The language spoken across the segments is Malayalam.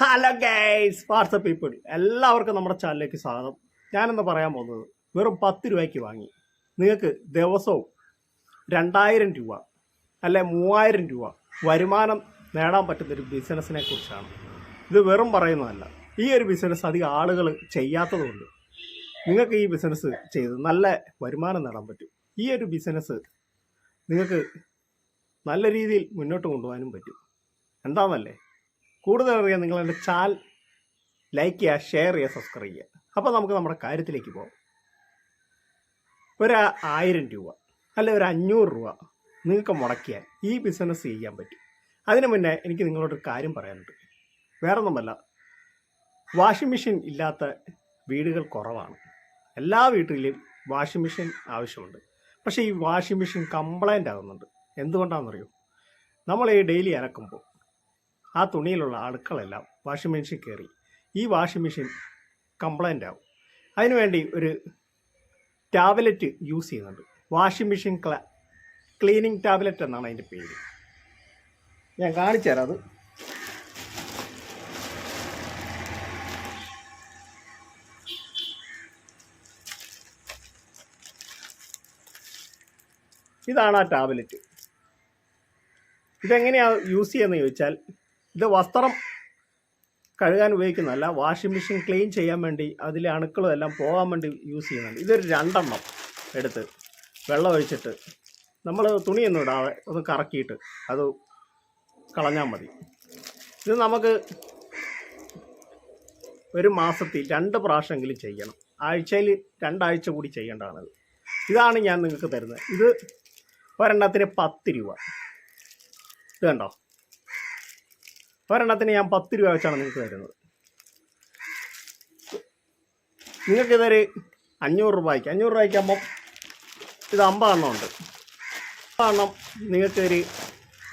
ഹലോ ഗൈസ് വാട്സപ്പ് പീപ്പിൾ എല്ലാവർക്കും നമ്മുടെ ചാനലിലേക്ക് സ്വാഗതം. ഞാനെന്ന് പറയാൻ പോകുന്നത് വെറും പത്ത് രൂപയ്ക്ക് വാങ്ങി. നിങ്ങൾക്ക് ദിവസവും രണ്ടായിരം രൂപ അല്ലെ മൂവായിരം രൂപ വരുമാനം നേടാൻ പറ്റുന്ന ഒരു ബിസിനസ്സിനെ കുറിച്ചാണ്. ഇത് വെറും പറയുന്നതല്ല. ഈ ഒരു ബിസിനസ് അധികം ആളുകൾ ചെയ്യാത്തതുകൊണ്ട് നിങ്ങൾക്ക് ഈ ബിസിനസ് ചെയ്ത് നല്ല വരുമാനം നേടാൻ പറ്റും. ഈ ഒരു ബിസിനസ് നിങ്ങൾക്ക് നല്ല രീതിയിൽ മുന്നോട്ട് കൊണ്ടുപോകാനും പറ്റും. എന്താണെന്നല്ലേ കൂടുതൽ അറിയാൻ നിങ്ങൾ എന്റെ ചാൽ ലൈക്ക് ചെയ്യുക ഷെയർ ചെയ്യുക സബ്സ്ക്രൈബ് ചെയ്യുക. അപ്പോൾ നമുക്ക് നമ്മുടെ കാര്യത്തിലേക്ക് പോകാം ഒരു ആയിരം രൂപ അല്ലെ ഒരു അഞ്ഞൂറ് രൂപ നിങ്ങൾക്ക് മുടക്കിയാൽ ഈ ബിസിനസ് ചെയ്യാൻ പറ്റും. അതിനു മുന്നേ എനിക്ക് നിങ്ങളോടൊരു കാര്യം പറയാനുണ്ട്. വേറെ ഒന്നുമല്ല വാഷിംഗ് മെഷീൻ ഇല്ലാത്ത വീടുകൾ കുറവാണ്. എല്ലാ വീട്ടിലും വാഷിംഗ് മെഷീൻ ആവശ്യമുണ്ട്. പക്ഷേ ഈ വാഷിംഗ് മെഷീൻ കംപ്ലൈന്റ് ആകുന്നുണ്ട് എന്തുകൊണ്ടാണെന്നറിയോ? നമ്മൾ ഈ ഡെയിലി അലക്കുമ്പോൾ ആ തുണിയിലുള്ള അഴുക്കളെല്ലാം വാഷിംഗ് മെഷീൻ കയറി. ഈ വാഷിംഗ് മെഷീൻ കംപ്ലൈന്റ് ആവും. അതിനുവേണ്ടി ഒരു ടാബ്ലറ്റ് യൂസ് ചെയ്യുന്നുണ്ട്. വാഷിംഗ് മെഷീൻ ക്ല ക്ലീനിങ് ടാബ്ലറ്റ് എന്നാണ് അതിന്റെ പേര്. ഞാൻ കാണിച്ചു തരാം അത്. ഇതാണ് ആ ടാബ്ലറ്റ് ഇതെങ്ങനെയാണ് യൂസ് ചെയ്യുന്നത് ചോദിച്ചാൽ ഇത് വസ്ത്രം കഴുകാൻ ഉപയോഗിക്കുന്നതല്ല വാഷിംഗ് മെഷീൻ ക്ലീൻ ചെയ്യാൻ വേണ്ടി അതിലെ അണുക്കളും എല്ലാം പോകാൻ വേണ്ടി യൂസ് ചെയ്യുന്നുണ്ട്. ഇതൊരു രണ്ടെണ്ണം എടുത്ത് വെള്ളം ഒഴിച്ചിട്ട് നമ്മൾ തുണിയൊന്നും ഇടാതെ ഒന്ന് കറക്കിയിട്ട് അത് കളഞ്ഞാൽ മതി. ഇത് നമുക്ക് ഒരു മാസത്തിൽ രണ്ട് പ്രാവശ്യമെങ്കിലും ചെയ്യണം. ആഴ്ചയിൽ രണ്ടാഴ്ച കൂടി ചെയ്യേണ്ടതാണത്. ഇതാണ് ഞാൻ നിങ്ങൾക്ക് തരുന്നത്. ഇത് ഒരെണ്ണത്തിന് പത്ത് രൂപ. ഇത് കണ്ടോ? ഒരെണ്ണത്തിന് ഞാൻ പത്ത് രൂപ വെച്ചാണ് നിങ്ങൾക്ക് തരുന്നത്. നിങ്ങൾക്ക് നിങ്ങൾക്കിതൊരു അഞ്ഞൂറ് രൂപയ്ക്ക് അഞ്ഞൂറ് രൂപയ്ക്കാകുമ്പോൾ ഇത് അമ്പതെണ്ണം ഉണ്ട്. അമ്പതെണ്ണം നിങ്ങൾക്കൊരു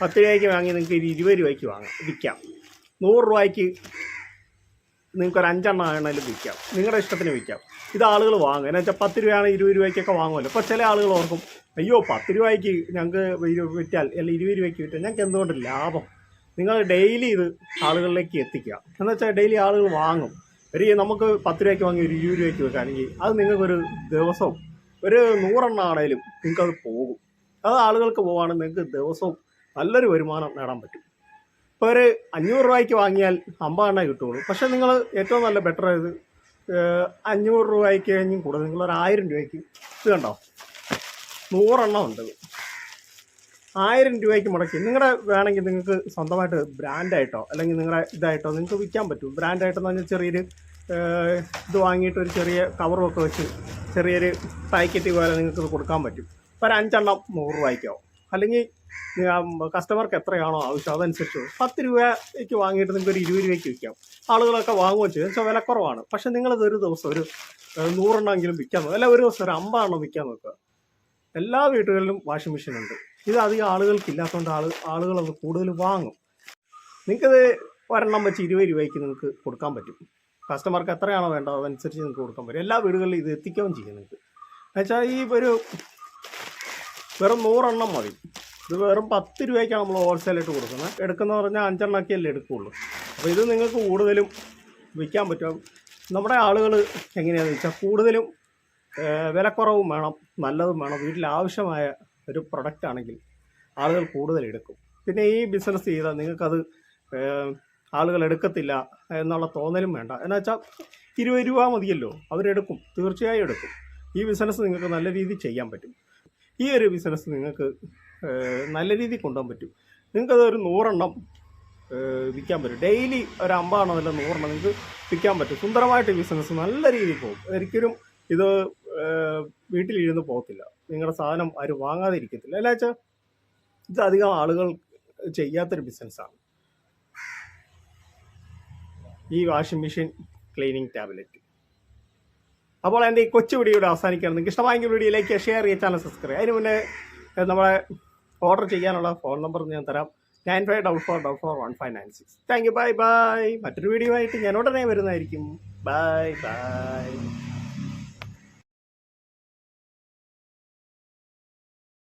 പത്ത് രൂപയ്ക്ക് വാങ്ങി നിങ്ങൾക്ക് ഒരു ഇരുപത് രൂപയ്ക്ക് വാങ്ങാം വിൽക്കാം. നൂറ് രൂപയ്ക്ക് നിങ്ങൾക്കൊരു അഞ്ചെണ്ണം ആണെങ്കിലും വിൽക്കാം. നിങ്ങളുടെ ഇഷ്ടത്തിന് വിൽക്കാം. ഇത് ആളുകൾ വാങ്ങും. എന്നു വെച്ചാൽ പത്ത് രൂപയാണ് ഇരുപത് രൂപയ്ക്കൊക്കെ വാങ്ങുമല്ലോ. അപ്പോൾ ചില ആളുകൾ ഓർക്കും അയ്യോ പത്ത് രൂപയ്ക്ക് ഞങ്ങൾക്ക് വിറ്റാൽ അല്ലെങ്കിൽ ഇരുപത് രൂപയ്ക്ക് വിറ്റാൽ ഞങ്ങൾക്ക് എന്തുകൊണ്ട് ലാഭം? നിങ്ങൾ ഡെയിലി ഇത് ആളുകളിലേക്ക് എത്തിക്കുക. എന്ന് വെച്ചാൽ ഡെയിലി ആളുകൾ വാങ്ങും. ഒരു നമുക്ക് പത്ത് രൂപയ്ക്ക് വാങ്ങി ഒരു ഇരുപത് രൂപയ്ക്ക് വെക്കുകയാണെങ്കിൽ അത് നിങ്ങൾക്കൊരു ദിവസവും ഒരു നൂറെണ്ണം ആണേലും നിങ്ങൾക്കത് പോകും. അത് ആളുകൾക്ക് പോവുകയാണെങ്കിൽ നിങ്ങൾക്ക് ദിവസവും നല്ലൊരു വരുമാനം നേടാൻ പറ്റും. ഇപ്പോൾ ഒരു അഞ്ഞൂറ് രൂപയ്ക്ക് വാങ്ങിയാൽ അമ്പതെണ്ണേ കിട്ടുള്ളൂ പക്ഷേ നിങ്ങൾ ഏറ്റവും നല്ല ബെറ്റർ ഇത് അഞ്ഞൂറ് രൂപയ്ക്ക് കഴിഞ്ഞും കൂടുതൽ. നിങ്ങൾ ഒരു ആയിരം രൂപയ്ക്ക് ഇത് കണ്ടോ? നൂറെണ്ണം ഉണ്ട്. ആയിരം രൂപയ്ക്ക് മുടക്കി. നിങ്ങളുടെ വേണമെങ്കിൽ നിങ്ങൾക്ക് സ്വന്തമായിട്ട് ബ്രാൻഡായിട്ടോ അല്ലെങ്കിൽ നിങ്ങളുടെ ഇതായിട്ടോ നിങ്ങൾക്ക് വിൽക്കാൻ പറ്റും. ബ്രാൻഡായിട്ടെന്ന് പറഞ്ഞാൽ ചെറിയൊരു ഇത് വാങ്ങിയിട്ട് ഒരു ചെറിയ കവറൊക്കെ വെച്ച് ചെറിയൊരു പാക്കറ്റ് പോലെ നിങ്ങൾക്ക് കൊടുക്കാൻ പറ്റും. ഇപ്പോൾ ഒരു അഞ്ചെണ്ണം നൂറ് രൂപയ്ക്കാവും. അല്ലെങ്കിൽ കസ്റ്റമർക്ക് എത്രയാണോ ആവശ്യം അതനുസരിച്ച് പത്ത് രൂപയ്ക്ക് വാങ്ങിയിട്ട് നിങ്ങൾക്ക് ഒരു ഇരുപത് രൂപയ്ക്ക് വിൽക്കാം. ആളുകളൊക്കെ വാങ്ങുകയും ചെയ്യും. പക്ഷേ വില കുറവാണ്. പക്ഷെ നിങ്ങളിത് ഒരു ദിവസം ഒരു നൂറെണ്ണമെങ്കിലും വിൽക്കാൻ നോക്കുക അല്ല ഒരു ദിവസം ഒരു അമ്പതെണ്ണം വിൽക്കാൻ നോക്കുക എല്ലാ വീടുകളിലും വാഷിംഗ് മെഷീൻ ഉണ്ട് ഇത് അധികം ആളുകൾക്ക് ഇല്ലാത്തതുകൊണ്ട് ആൾ ആളുകളത് കൂടുതൽ വാങ്ങും. നിങ്ങൾക്കത് ഒരെണ്ണം വെച്ച് ഇരുപത് രൂപയ്ക്ക് നിങ്ങൾക്ക് കൊടുക്കാൻ പറ്റും. കസ്റ്റമർക്ക് എത്രയാണോ വേണ്ടത് അതനുസരിച്ച് നിങ്ങൾക്ക് കൊടുക്കാൻ പറ്റും. എല്ലാ വീടുകളിലും ഇത് എത്തിക്കുകയും ചെയ്യും നിങ്ങൾക്ക് എന്നുവെച്ചാൽ ഈ ഒരു വെറും നൂറെണ്ണം മതി. ഇത് വെറും പത്ത് രൂപയ്ക്കാണ് നമ്മൾ ഹോൾസെയിലായിട്ട് കൊടുക്കുന്നത്. എടുക്കുന്നത് പറഞ്ഞാൽ അഞ്ചെണ്ണമൊക്കെ അല്ലേ എടുക്കുകയുള്ളൂ അപ്പോൾ ഇത് നിങ്ങൾക്ക് കൂടുതലും വിൽക്കാൻ പറ്റും. നമ്മുടെ ആളുകൾ എങ്ങനെയാണെന്ന് വെച്ചാൽ കൂടുതലും വിലക്കുറവും വേണം നല്ലതും വേണം. വീട്ടിൽ ആവശ്യമായ ഒരു പ്രൊഡക്റ്റ് ആണെങ്കിൽ ആളുകൾ കൂടുതൽ എടുക്കും. പിന്നെ ഈ ബിസിനസ് ചെയ്താൽ നിങ്ങൾക്കത് ആളുകൾ എടുക്കത്തില്ല എന്നുള്ള തോന്നലും വേണ്ട. എന്നു വെച്ചാൽ ഇരുപത് രൂപ മതിയല്ലോ അവരെടുക്കും തീർച്ചയായും എടുക്കും. ഈ ബിസിനസ് നിങ്ങൾക്ക് നല്ല രീതിയിൽ ചെയ്യാൻ പറ്റും. ഈ ഒരു ബിസിനസ് നിങ്ങൾക്ക് നല്ല രീതിയിൽ കൊണ്ടുപോകാൻ പറ്റും. നിങ്ങൾക്കത് ഒരു നൂറെണ്ണം വിൽക്കാൻ പറ്റും. ഡെയിലി ഒരു അമ്പതെണ്ണം അല്ല നൂറെണ്ണം നിങ്ങൾക്ക് വിൽക്കാൻ പറ്റും. സുന്ദരമായിട്ട് ബിസിനസ് നല്ല രീതിയിൽ പോകും. ഒരിക്കലും ഇത് വീട്ടിലിരുന്ന് പോകത്തില്ല. നിങ്ങളുടെ സാധനം ആരും വാങ്ങാതെ ഇരിക്കത്തില്ല അല്ല വെച്ചാൽ ഇത് അധികം ആളുകൾ ചെയ്യാത്തൊരു ബിസിനസ്സാണ്. ഈ വാഷിംഗ് മെഷീൻ ക്ലീനിങ് ടാബ്ലറ്റ്. അപ്പോൾ എന്റെ ഈ കൊച്ചു വീഡിയോയുടെ അവസാനിക്കുകയാണ്. നിങ്ങൾക്ക് ഇഷ്ടമായെങ്കിൽ വീഡിയോയിലേക്ക് ഷെയർ ചെയ്യുക ചാനൽ സബ്സ്ക്രൈബ് അതിന് മുന്നേ നമ്മളെ ഓർഡർ ചെയ്യാനുള്ള ഫോൺ നമ്പർ ഞാൻ തരാം. Nine five double four double four one five nine six. Thank you. Bye bye. മറ്റൊരു വീഡിയോ ആയിട്ട് ഞാൻ ഉടനെ വരുന്നതായിരിക്കും. Bye bye.